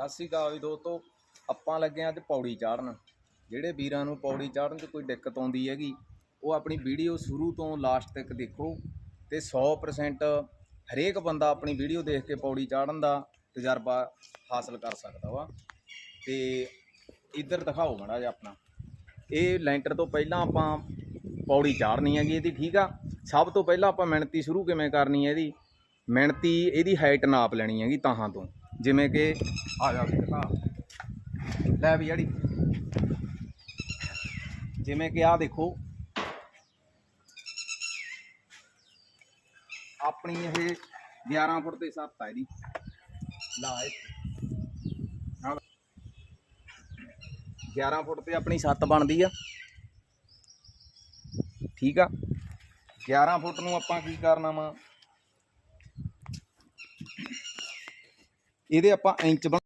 ਸਤਿ ਸ਼੍ਰੀ ਅਕਾਲ ਜੀ ਦੋਸਤੋ। ਆਪਾਂ ਲੱਗੇ ਹਾਂ ਅੱਜ ਪੌੜੀ ਚਾੜਨ ਜਿਹੜੇ ਵੀਰਾਂ ਨੂੰ ਪੌੜੀ ਚਾੜਨ 'ਚ ਕੋਈ ਦਿੱਕਤ ਆਉਂਦੀ ਹੈਗੀ, ਉਹ ਆਪਣੀ ਵੀਡੀਓ ਸ਼ੁਰੂ ਤੋਂ ਲਾਸਟ ਤੱਕ ਦੇਖੋ ਤੇ 100% ਹਰੇਕ ਬੰਦਾ ਆਪਣੀ ਵੀਡੀਓ ਦੇਖ ਕੇ ਪੌੜੀ ਚਾੜਨ ਦਾ ਤਜਰਬਾ ਹਾਸਲ ਕਰ ਸਕਦਾ ਵਾ। ਤੇ ਇੱਧਰ ਦਿਖਾਓ ਮਾੜਾ ਜਿਹਾ ਆਪਣਾ। ਇਹ ਲੈਂਟਰ ਤੋਂ ਪਹਿਲਾਂ ਆਪਾਂ ਪੌੜੀ ਚਾੜਨੀ ਹੈਗੀ ਇਹਦੀ, ਠੀਕ ਆ? ਸਭ ਤੋਂ ਪਹਿਲਾਂ ਆਪਾਂ ਮਿਹਨਤੀ ਸ਼ੁਰੂ ਕਿਵੇਂ ਕਰਨੀ ਹੈ ਇਹਦੀ? ਮਿਹਨਤੀ ਇਹਦੀ ਹਾਈਟ ਨਾਪ ਲੈਣੀ ਹੈਗੀ ਤਾਹਾਂ ਤੋਂ। ਜਿਵੇਂ ਕਿ ਆ ਜਾ ਵੀ ਦਿਖਾ ਲੈ ਵੀ ਜਿਹੜੀ ਜਿਵੇਂ ਕਿ ਆ ਦੇਖੋ। ਆਪਣੀ ਇਹ 11 ਫੁੱਟ ਤੇ ਸੱਤ ਹੈ ਇਹਦੀ। ਲਾ ਇਹ। 11 ਫੁੱਟ ਤੇ ਆਪਣੀ ਛੱਤ ਬਣਦੀ ਆ। ਠੀਕ ਆ। 11 ਫੁੱਟ ਨੂੰ ਆਪਾਂ ਕੀ ਕਰਨਾ ਵਾ? ਇਹਦੇ ਆਪਾਂ ਇੰਚ ਬਣਾ